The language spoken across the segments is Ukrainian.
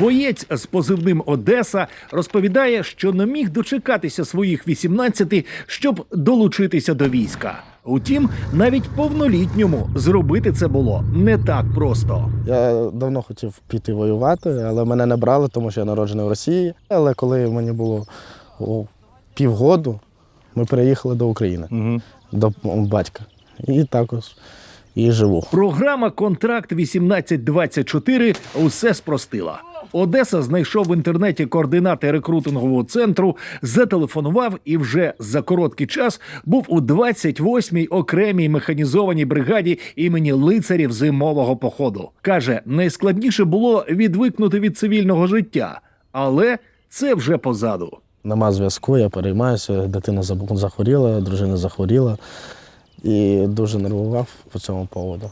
Боєць з позивним Одеса розповідає, що не міг дочекатися своїх 18, щоб долучитися до війська. Утім, навіть повнолітньому зробити це було не так просто. Я давно хотів піти воювати, але мене не брали, тому що я народжений в Росії. Але коли мені було о, півгоду, ми переїхали до України, до батька. І також і живу. Програма Контракт 1824 усе спростила. Одеса знайшов в інтернеті координати рекрутингового центру, зателефонував і вже за короткий час був у 28-й окремій механізованій бригаді імені лицарів зимового походу. каже, найскладніше було відвикнути від цивільного життя, але це вже позаду. Нема зв'язку, я переймаюся, дитина захворіла, дружина захворіла і дуже нервував по цьому поводу.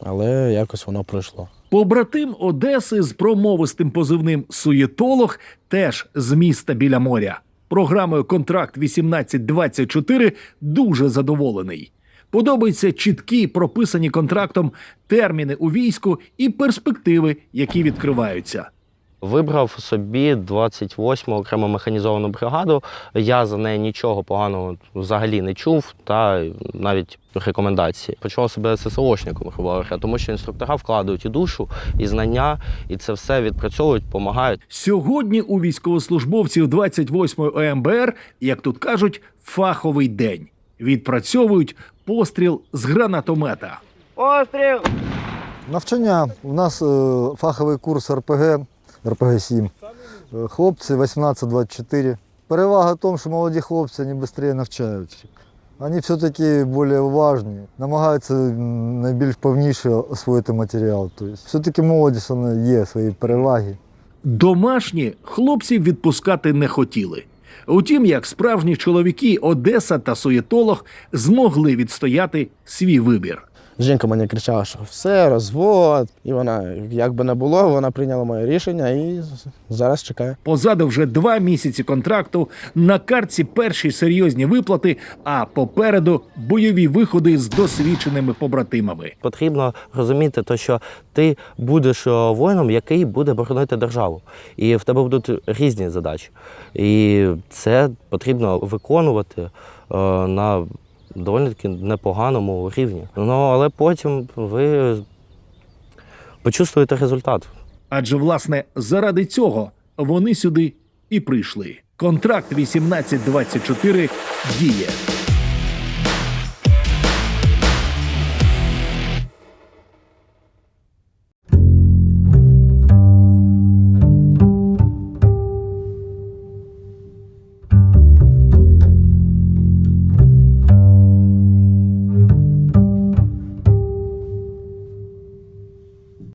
Але якось воно пройшло. Побратим Одеси з промовистим позивним суєтолог теж з міста біля моря. Програмою Контракт 1824 дуже задоволений. Подобаються чіткі, прописані контрактом терміни у війську і перспективи, які відкриваються. Вибрав собі 28-му окрему механізовану бригаду. Я за неї нічого поганого взагалі не чув, та навіть рекомендації. Почував себе ССОшником, грубо говоря, тому що інструктора вкладають і душу, і знання, і це все відпрацьовують, допомагають. Сьогодні у військовослужбовців 28-ї ОМБР, як тут кажуть, фаховий день. Відпрацьовують постріл з гранатомета. Навчання. У нас е, фаховий курс РПГ, РПГ-7. Е, Хлопці 18-24. Перевага в тому, що молоді хлопці вони швидше навчаються. Вони все-таки більш уважні, намагаються найбільш повніше освоїти матеріал. Тобто, все-таки молодість вона є свої переваги. Домашні хлопців відпускати не хотіли. Утім, як справжні чоловіки, Одеса та суєтолог змогли відстояти свій вибір. Жінка мені кричала, що все, розвод. І вона, як би не було, вона прийняла моє рішення і зараз чекає. Позаду вже два місяці контракту, на картці перші серйозні виплати, а попереду бойові виходи з досвідченими побратимами. Потрібно розуміти, то, що ти будеш е, воїном, який буде боронити державу. І в тебе будуть різні задачі. І це потрібно виконувати е, на доволі таки непоганому рівні. Ну, але потім ви почувствуєте результат. Адже, власне, заради цього вони сюди і прийшли. Контракт 1824 діє.